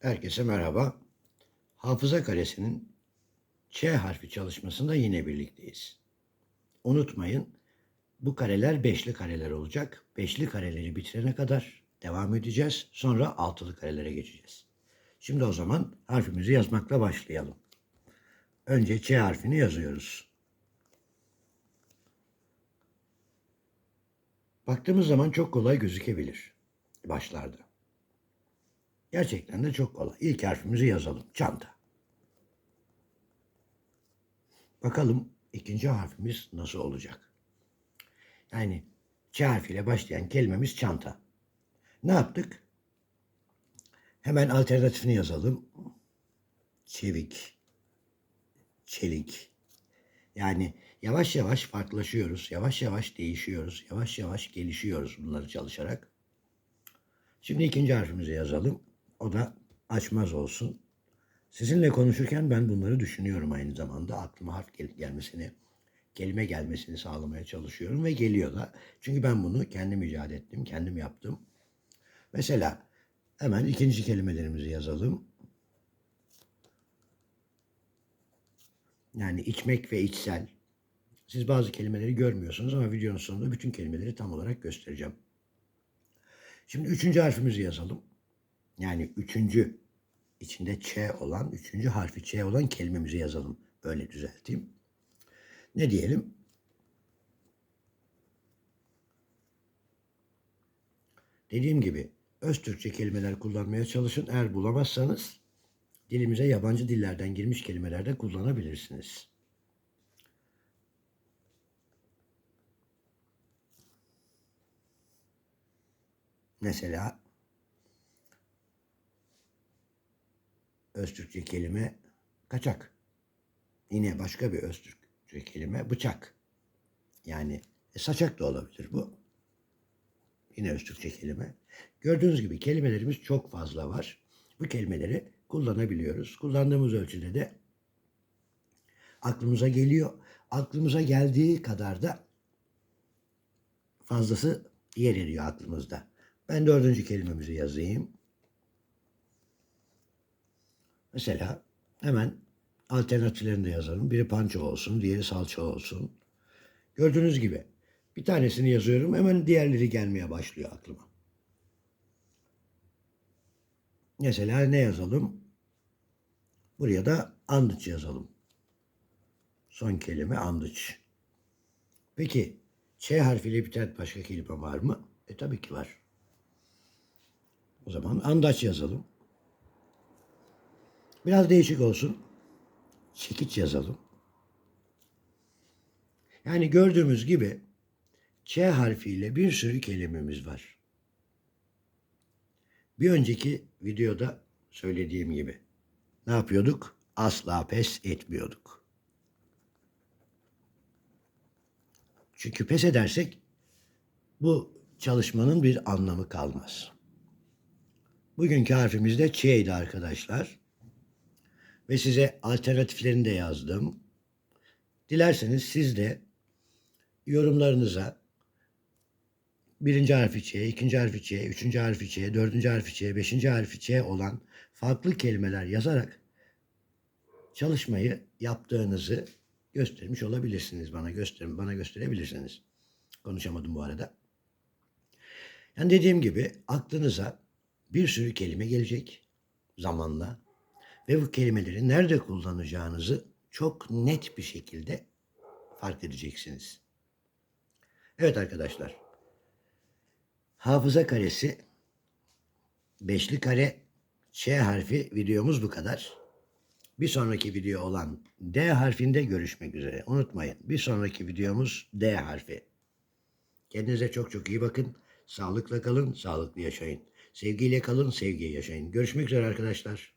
Herkese merhaba. Hafıza karesinin Ç harfi çalışmasında yine birlikteyiz. Unutmayın bu kareler beşli kareler olacak. Beşli kareleri bitirene kadar devam edeceğiz. Sonra altılı karelere geçeceğiz. Şimdi o zaman harfimizi yazmakla başlayalım. Önce Ç harfini yazıyoruz. Baktığımız zaman çok kolay gözükebilir başlarda. Gerçekten de çok kolay. İlk harfimizi yazalım. Çanta. Bakalım ikinci harfimiz nasıl olacak? Yani Ç harfiyle başlayan kelimemiz çanta. Ne yaptık? Hemen alternatifini yazalım. Çevik. Çelik. Yani yavaş yavaş farklılaşıyoruz. Yavaş yavaş değişiyoruz. Yavaş yavaş gelişiyoruz bunları çalışarak. Şimdi ikinci harfimizi yazalım. O da açmaz olsun. Sizinle konuşurken ben bunları düşünüyorum aynı zamanda. Aklıma harf gel- gelmesini, kelime gelmesini sağlamaya çalışıyorum ve geliyor da. Çünkü ben bunu kendim icat ettim, kendim yaptım. Mesela hemen ikinci kelimelerimizi yazalım. Yani içmek ve içsel. Siz bazı kelimeleri görmüyorsunuz ama videonun sonunda bütün kelimeleri tam olarak göstereceğim. Şimdi üçüncü harfimizi yazalım. Yani üçüncü içinde Ç olan, üçüncü harfi Ç olan kelimemizi yazalım. Öyle düzelteyim. Ne diyelim? Dediğim gibi öz Türkçe kelimeler kullanmaya çalışın. Eğer bulamazsanız dilimize yabancı dillerden girmiş kelimeler de kullanabilirsiniz. Mesela Öztürkçe kelime kaçak. Yine başka bir Öztürkçe kelime bıçak. Yani e, saçak da olabilir bu. Yine Öztürkçe kelime. Gördüğünüz gibi kelimelerimiz çok fazla var. Bu kelimeleri kullanabiliyoruz. Kullandığımız ölçüde de aklımıza geliyor. Aklımıza geldiği kadar da fazlası yer ediyor aklımızda. Ben dördüncü kelimemizi yazayım. Mesela hemen alternatiflerini de yazalım. Biri panço olsun, diğeri salça olsun. Gördüğünüz gibi bir tanesini yazıyorum hemen diğerleri gelmeye başlıyor aklıma. Mesela ne yazalım? Buraya da andıç yazalım. Son kelime andıç. Peki Ç harfiyle biten başka kelime var mı? E tabii ki var. O zaman andaç yazalım. Biraz değişik olsun. Çekiç yazalım. Yani gördüğümüz gibi Ç harfiyle bir sürü kelimemiz var. Bir önceki videoda söylediğim gibi ne yapıyorduk? Asla pes etmiyorduk. Çünkü pes edersek bu çalışmanın bir anlamı kalmaz. Bugünkü harfimiz de Ç'ydi arkadaşlar. Ve size alternatiflerini de yazdım. Dilerseniz siz de yorumlarınıza birinci harfi Ç, ikinci harfi Ç, üçüncü harfi Ç, dördüncü harfi Ç, beşinci harfi Ç olan farklı kelimeler yazarak çalışmayı yaptığınızı göstermiş olabilirsiniz. Bana gösterin, bana gösterebilirsiniz. Konuşamadım bu arada. Yani dediğim gibi aklınıza bir sürü kelime gelecek zamanla ve bu kelimeleri nerede kullanacağınızı çok net bir şekilde fark edeceksiniz. Evet arkadaşlar. Hafıza karesi beşli kare Ç harfi videomuz bu kadar. Bir sonraki video olan D harfinde görüşmek üzere. Unutmayın bir sonraki videomuz D harfi. Kendinize çok çok iyi bakın. Sağlıkla kalın, sağlıklı yaşayın. Sevgiyle kalın, sevgiye yaşayın. Görüşmek üzere arkadaşlar.